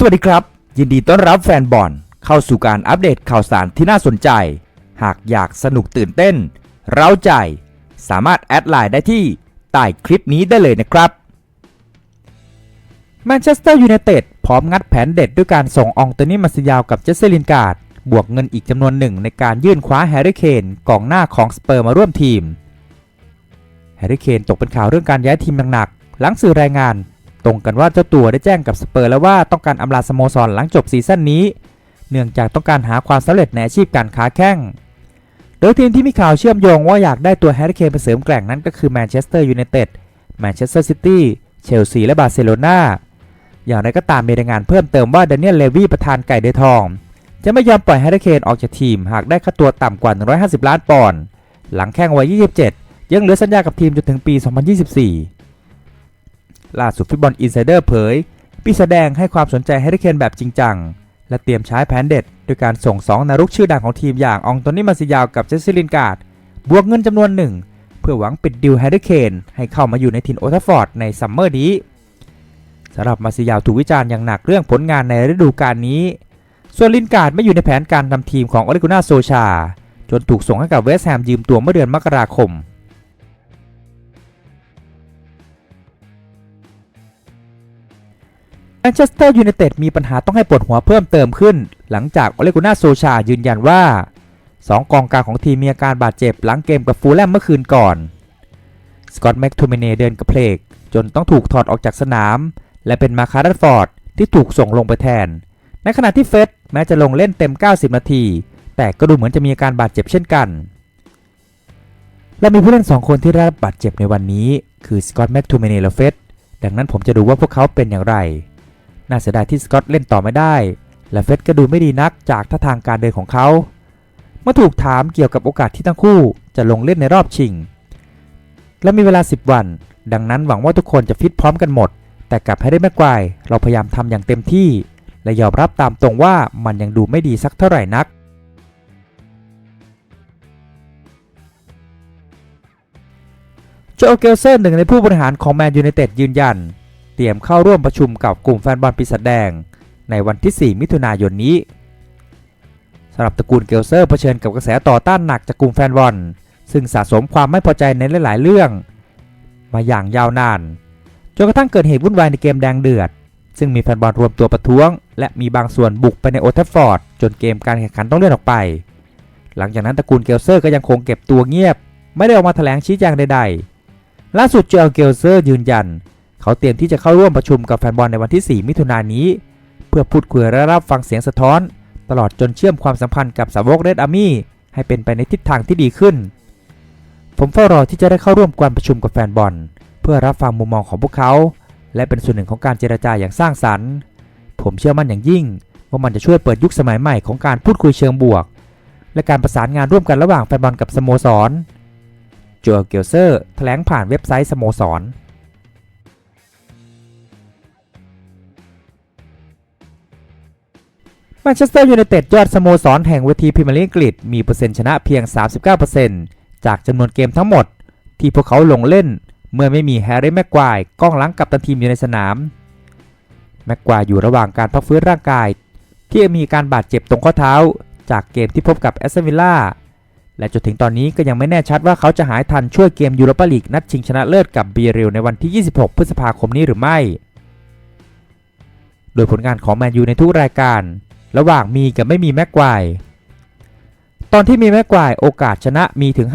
สวัสดีครับ ยินดีต้อนรับแฟนบอลเข้าสู่การอัปเดตข่าวสารที่น่าสนใจ หากอยากสนุกตื่นเต้น เร้าใจ สามารถแอดไลน์ได้ที่ใต้คลิปนี้ได้เลยนะครับแมนเชสเตอร์ยูไนเต็ดพร้อมงัดแผนเด็ดด้วยการส่งอองโตนี่มาซิยาวกับเจสเซลินการ์ดบวกเงินอีกจำนวนหนึ่งในการยื่นคว้าแฮร์รี่เคนกองหน้าของสเปอร์มาร่วมทีมแฮร์รี่เคนตกเป็นข่าวเรื่องการย้ายทีมหนักๆหลังสื่อรายงาน รงกันว่าเจ้าตัวได้แจ้งกับสเปอร์แล้วว่าต้องการอำลาสโมสรหลังจบซีซั่นนี้ เนื่องจากต้องการหาความสำเร็จในอาชีพการค้าแข้ง โดยทีมที่มีข่าวเชื่อมโยงว่าอยากได้ตัวแฮร์รี่เคนไปเสริมแกร่งนั้นก็คือแมนเชสเตอร์ยูไนเต็ด แมนเชสเตอร์ซิตี้ เชลซี และบาร์เซโลนาอย่างไรก็ตามมีรายงานเพิ่มเติมว่าเดานิเอลเลวีประธานไก่เดือทอง จะไม่ยอมปล่อยแฮร์รี่เคนออกจากทีม หากได้ค่าตัวต่ำกว่า 150 ล้านปอนด์ หลังแข้งวัย 27 ยังเหลือสัญญากับทีมจนถึงปี 2024 ล่าสุดฟุตบอลอินไซเดอร์เผยปีแสดงให้ความสนใจแฮร์รี่เคนแบบจริงจัง และเตรียมใช้แผนเด็ดโดยการส่ง2นารุกชื่อดังของทีมอย่างอองโตนี่มาซิยาวกับเจสซิลินการ์ดบวกเงินจำนวนหนึ่งเพื่อหวังปิดดิวแฮร์รี่เคนให้เข้ามาอยู่ในถิ่นโอทัฟฟอร์ดในซัมเมอร์นี้สำหรับมาซิยาวถูกวิจารณ์อย่างหนักเรื่องผลงานในฤดูกาลนี้ ส่วนลินการ์ดไม่อยู่ในแผนการทำทีมของออริกุน่าโซชา จนถูกส่งให้กับเวสต์แฮมยืมตัวเมื่อเดือนมกราคม นเชสเตอร์ยูไนเต็ดมีปัญหาต้องให้ปวดหัวเพิ่มเติมขึ้น หลังจากโอเลกุน่าโซชายืนยันว่า 2 กองกลางของทีมมีอาการบาดเจ็บหลังเกมกับฟูลแลมเมื่อคืนก่อน สกอตแม็กโทมิเนเดินกระเพลก จนต้องถูกถอดออกจากสนาม และเป็นมาคาร์ดฟอร์ดที่ถูกส่งลงไปแทน ในขณะที่เฟสแม้จะลงเล่นเต็ม 90 นาที แต่ก็ดูเหมือนจะมีอาการบาดเจ็บเช่นกันและมีผู้เล่น 2 คนที่ได้รับบาดเจ็บในวันนี้ คือสกอตแม็กโทมิเนและเฟสดังนั้นผมจะดูว่าพวกเขาเป็นอย่างไร น่าเสียดายที่สกอตเล่นต่อไม่ได้ และเฟสก็ดูไม่ดีนักจากท่าทางการเดินของเขา เมื่อถูกถามเกี่ยวกับโอกาสที่ทั้งคู่จะลงเล่นในรอบชิง และมีเวลา 10 วัน ดังนั้นหวังว่าทุกคนจะฟิตพร้อมกันหมด แต่กลับให้ได้แม่กวายเราพยายามทำอย่างเต็มที่ และยอมรับตามตรงว่ามันยังดูไม่ดีสักเท่าไหร่นักโจเกลเซอร์หนึ่งในผู้บริหารของแมนยูไนเต็ดยืนยัน เตรียมเข้าร่วมประชุมกับกลุ่มแฟนบอลปีศาจแดง ในวันที่ 4 มิถุนายนนี้สำหรับตระกูลเกลเซอร์เผชิญกับกระแสต่อต้านหนักจากกลุ่มแฟนบอลซึ่งสะสมความไม่พอใจในหลาย ๆ เรื่อง มาอย่างยาวนานจนกระทั่งเกิดเหตุวุ่นวายในเกมแดงเดือด ซึ่งมีแฟนบอลรวมตัวประท้วง และมีบางส่วนบุกไปในโอทัฟฟอร์ดจนเกมการแข่งขันต้องเลื่อนออกไป หลังจากนั้นตระกูลเกลเซอร์ก็ยังคงเก็บตัวเงียบ ไม่ได้ออกมาแถลงชี้แจงใด ๆ ล่าสุดเจอเกลเซอร์ยืนยัน เขาเตรียมที่จะเข้าร่วมประชุมกับแฟนบอลในวันที่ 4 มิถุนายนนี้ เพื่อพูดคุยและรับฟังเสียงสะท้อน ตลอดจนเชื่อมความสัมพันธ์กับสาวกเรดอาร์มี่ให้เป็นไปในทิศทางที่ดีขึ้น ผมเฝ้ารอที่จะได้เข้าร่วมการประชุมกับแฟนบอล เพื่อรับฟังมุมมองของพวกเขา และเป็นส่วนหนึ่งของการเจรจาอย่างสร้างสรรค์ ผมเชื่อมั่นอย่างยิ่งว่ามันจะช่วยเปิดยุคสมัยใหม่ของการพูดคุยเชิงบวก และการประสานงานร่วมกันระหว่างแฟนบอลกับสโมสร โจเอลเกลเซอร์แถลงผ่านเว็บไซต์สโมสร นเชสเตอร์ยูไนเต็ดยอดสโมสรแห่งเวทีพรีเมียร์ลีกอังกฤษมีเปอร์เซ็นต์ชนะเพียง 39%จากจำนวนเกมทั้งหมด ที่พวกเขาลงเล่น เมื่อไม่มีแฮร์รี่แม็กควายกล้องหลังกับตันทีมอยู่ในสนาม แม็กควายอยู่ระหว่างการพักฟื้นร่างกาย ที่มีการบาดเจ็บตรงข้อเท้า จากเกมที่พบกับแอสตันวิลล่าและจนถึงตอนนี้ก็ยังไม่แน่ชัดว่าเขาจะหายทันช่วยเกมยูโรปาลีกนัดชิงชนะเลิศกับเบียริลในวันที่ 26 พฤษภาคมนี้หรือไม่ โดยผลงานของแมนยูในทุกรายการ ระหว่างมีกับไม่มีแม็กควตอนที่มีแม็กควโอกาสชนะมีถึง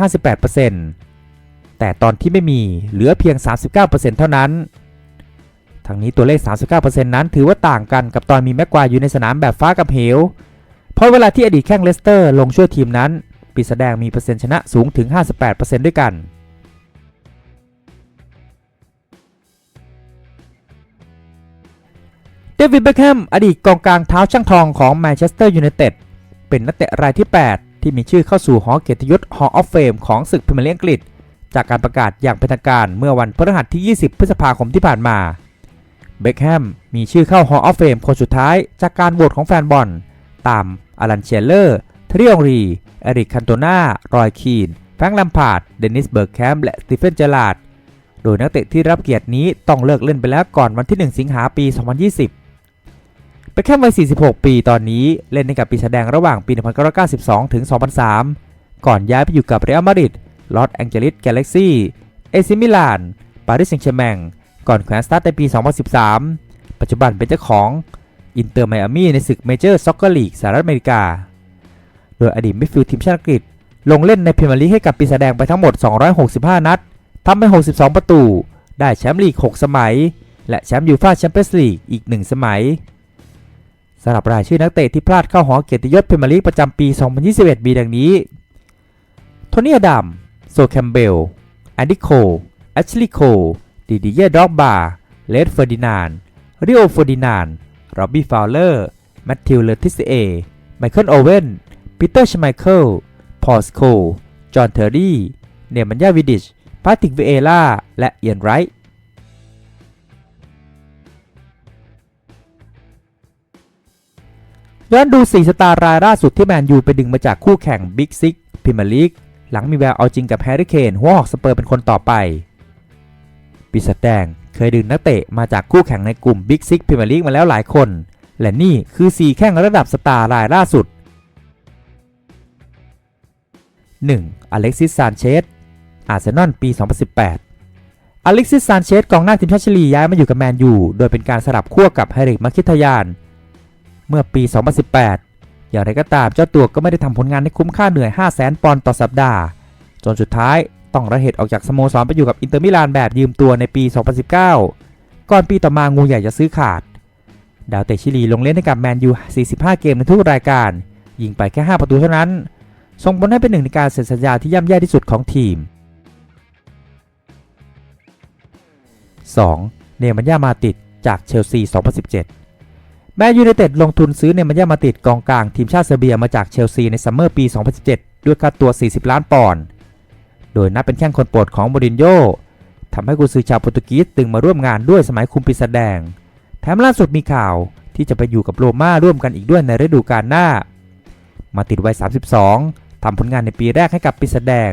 58%แต่ตอนที่ไม่มีเหลือเพียง 39%เท่านั้น ทั้งนี้ตัวเลข 39%นั้นถือว่าต่างกันกับตอนมีแม็กควอยู่ในสนามแบบฟ้ากับเหว เพราะเวลาที่อดีตแข้งเลสเตอร์ลงช่วยทีมนั้นปีแสดงมีเปอร์เซ็นต์ชนะสูงถึง 58%ด้วยกัน วิดเบคแฮมอดีตกองกลางเท้าช่างทองของแมนเชสเตอร์ยูไนเต็ดเป็นนักเตะรายที่ 8 ที่มีชื่อเข้าสู่หอเกียรติยศ Hall of Fame ของศึกพรีเมียร์ลีกอังกฤษ จากการประกาศอย่างเป็นทางการเมื่อวันพฤหัสที่ 20 พฤษภาคมที่ผ่านมาเบคแฮมมีชื่อเข้า Hall of Fame คนสุดท้ายจากการโหวตของแฟนบอล ตามอลันเชลเลอร์เทริองรีเอริกคันโตนารอยคีนแฟรงค์ลัมพาร์ดเดนิสเบิร์กแคมป์และสตีเฟนเจอราร์ดโดยนักเตะที่รับเกียรตินี้ต้องเลิกเล่นไปแล้วก่อนวันที่ 1 สิงหาปี 2020 เบคแฮมวัย 46 ปีตอนนี้เล่นในกับปีแสดงระหว่างปี 1992 ถึง 2003 ก่อนย้ายไปอยู่กับเรอัลมาดริด ลอสแองเจลิส กาแล็กซี่ เอซิมิลาน ปารีสแซงต์แชร์แมง ก่อนแขวนสตาร์ทในปี 2013 ปัจจุบันเป็นเจ้าของอินเตอร์ไมอามี่ในศึกเมเจอร์ซ็อกเกอร์ลีกสหรัฐอเมริกา โดยอดีตมิดฟิลด์ทีมชาติอังกฤษ ลงเล่นในพรีเมียร์ลีกให้กับปีแสดงไปทั้งหมด 265 นัด ทำไป 62 ประตู ได้แชมป์ลีก 6 สมัย และแชมป์ยูฟ่าแชมเปี้ยนส์ลีกอีก 1 สมัย สำหรับรายชื่อนักเตะที่พลาดเข้าหอเกียรติยศพรีเมียร์ลีกประจำปี 2021 มีดังนี้ โทนี่อดัม โซแคมเบลแอนดิโคแอชลีโคดิดิเย่ด็อกบาเลดเฟอร์ดินานริโอเฟอร์ดินานร็อบบี้ฟาวเลอร์แมทธิวเลติสเอไมเคิลโอเวนปีเตอร์ชไมเคิลพอลสโคจอห์นเทอร์รี่ เนมันยาวิดิช พาติกเวเอล่า และเอียนไรท์ ย้อนดู 4 สตาร์รายล่าสุดที่แมนยูไปดึงมาจากคู่แข่งบิ๊กซิกพรีเมียร์ลีกหลังมีแววเอาจริงกับแฮร์รี่เคนหัวหอกสเปอร์เป็นคนต่อไป ปีศาจแดงเคยดึงนักเตะมาจากคู่แข่งในกลุ่มบิ๊กซิกพรีเมียร์ลีกมาแล้วหลายคน และนี่คือ 4 แข้งระดับสตาร์รายล่าสุด 1. อเล็กซิสซานเชสอาร์เซนอลปี 2018อเล็กซิสซานเชสกองหน้าทีมชาติชิลีย้ายมาอยู่กับแมนยู โดยเป็นการสลับขั้วกับไฮริกมาคิทยาน เมื่อปี 2018 อย่างไรก็ตามเจ้าตัวก็ไม่ได้ทำผลงานให้คุ้มค่าเหนื่อย 500,000ปอนด์ต่อสัปดาห์ จนสุดท้ายต้องระเหตุออกจากสโมสรไปอยู่กับอินเตอร์มิลานแบบยืมตัวในปี 2019 ก่อนปีต่อมางูใหญ่จะซื้อขาด ดาวเตะชิลีลงเล่นให้กับแมนยู 45 เกมในทุกรายการ ยิงไปแค่ 5 ประตูเท่านั้น ส่งผลให้เป็นหนึ่งในการเซ็นสัญญาที่ย่ำแย่ที่สุดของทีม 2. เนมันยามาติดจากเชลซี 2017 แมนยูไนเต็ดลงทุนซื้อเนมันยามาติดกองกลางทีมชาติเซอร์เบียมาจากเชลซีในซัมเมอร์ปี 2017 ด้วยค่าตัว 40 ล้านปอนด์ โดยนับเป็นแข้งคนโปรดของโมรินโญ่ทำให้กุนซือชาวโปรตุเกสตึงมาร่วมงานด้วยสมัยคุมปีศาจแดง แถมล่าสุดมีข่าวที่จะไปอยู่กับโรม่าร่วมกันอีกด้วยในฤดูกาลหน้า มาติดวัย 32 ทำผลงานในปีแรกให้กับปีศาจแดง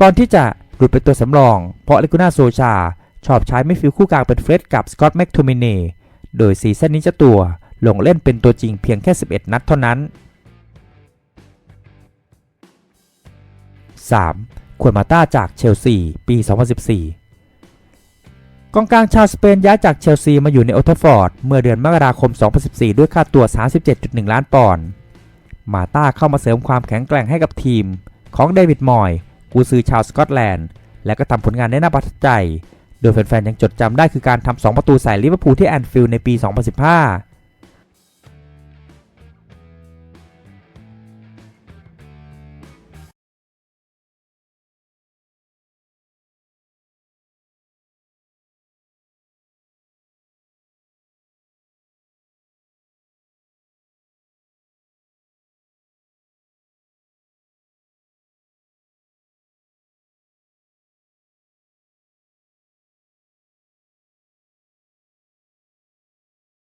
ก่อนที่จะหลุดเป็นตัวสำรอง เพราะเลกูน่าโซชาชอบใช้ไม่ฟิลคู่กลางเป็นเฟร็ดกับสกอตต์แม็กโทมิน่โดยซีซั่นนี้เจ้าตัว ลงเล่นเป็นตัวจริงเพียงแค่ 11 นัดเท่านั้น 3. ควนมาต้าจากเชลซีปี 2014 กองกลางชาวสเปนย้ายจากเชลซีมาอยู่ในโอลด์แทัฟฟอร์ด เมื่อเดือนมกราคม 2014 ด้วยค่าตัว 37.1 ล้านปอนด์ มาต้าเข้ามาเสริมความแข็งแกร่งให้กับทีม ของเดวิดมอยกูซือชาวสกอตแลนด์ และก็ทำผลงานได้น่าประทับใจ โดยแฟนๆยังจดจำได้คือการทำ2ประตูใส่ลิเวอร์พูลที่แอนฟิลด์ในปี 2015